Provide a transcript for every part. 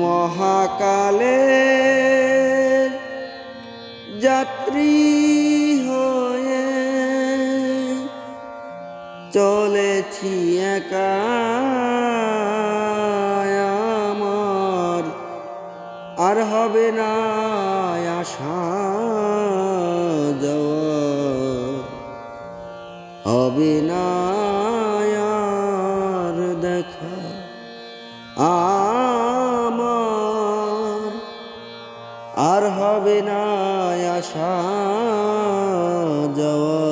মহাকালে যাত্রী হয়ে চলেছি আমার। আর হবে না আশা হবে না দেখা আর হবে না আশা যাওয়া।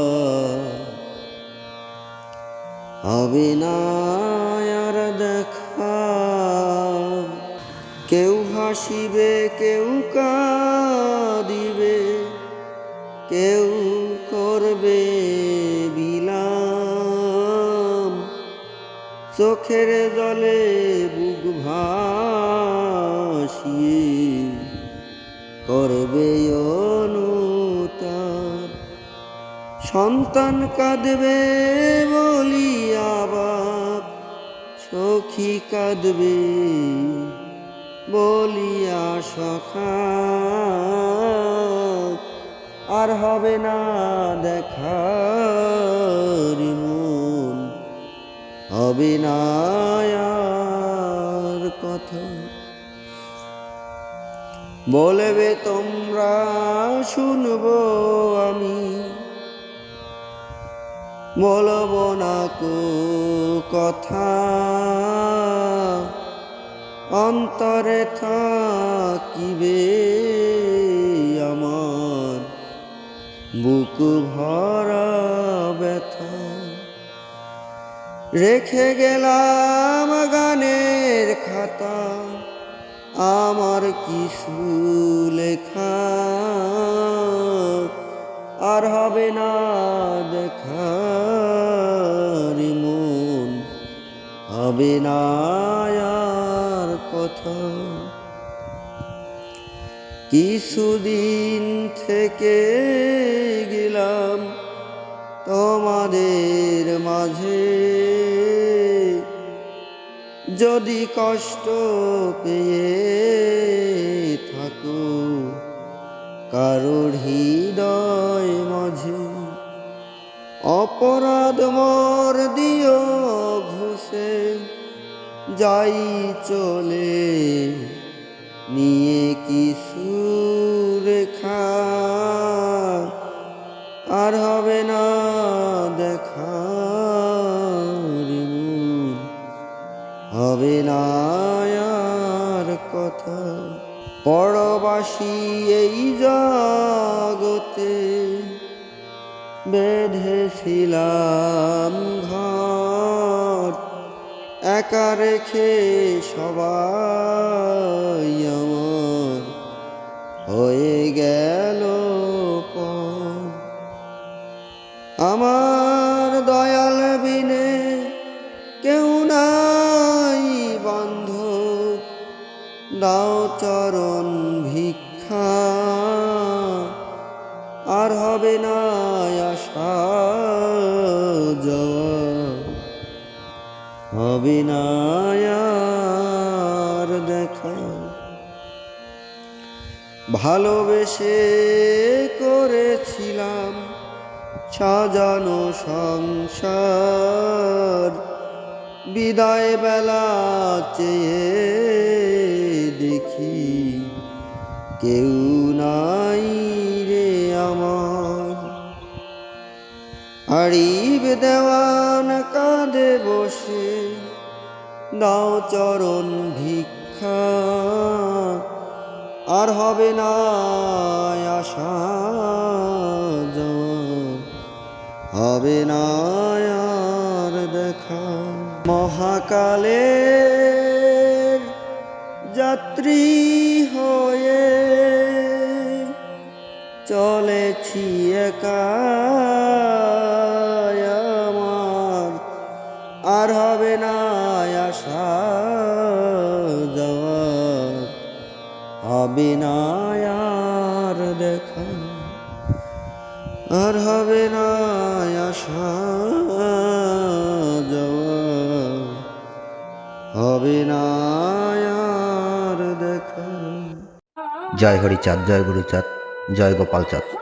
হবে না আর দেখা। কেউ হাসিবে, কেউ কাঁদিবে, কেউ করবে বিলাম। চোখের জলে বুক সন্তান কাঁদবে বলিয়া বাপ সখী কাঁদবে বলিয়া সখা আর হবে না দেখার মন, হবে না কথা। বলবে তোমরা শুনব আমি বলব না কু কথা। অন্তরে থাকিবে আমার বুক ভরা ব্যথা। রেখে গেলাম গানের খাতা, আমার কিছু লেখা দেখার মন হবে না কথা। কিছুদিন থেকে গেলাম তোমাদের মাঝে। যদি কষ্ট পেয়ে থাকো, কারোর হৃদয় মাঝে। অপরাধ মর দিও ঘুষে, যাই চলে নিয়ে কিছু রেখা আর হবে না দেখা হবে না আর কথা। পরবাসী এই জগতে বেঁধেছিলাম ঘর, একা রেখে সবাই আমার হয়ে গেল আমার দয়াল বিনে কেউ নাই বন্ধ, দাও চরণ ভিক্ষা, আর হবে না আশা যাওয়া। হবে না দেখা। ভালোবেসে করেছিলাম সাজানো সংসার। বিদায় বেলা চেয়ে দেখি কেউ নাই। আরিব দেওয়ান কাঁদে বসে, দাও চরণ ভিক্ষা। আর হবে না আশা হবে না আর দেখা। মহাকালের যাত্রী হয়ে চলেছি একা। হবে না আশা যাওয়া হবে না আর দেখা, আর হবে না আশা যাওয়া। হবে না আর জয় হরিচাঁদ জয় গুরুচাঁদ, জয় গোপাল চাঁদ।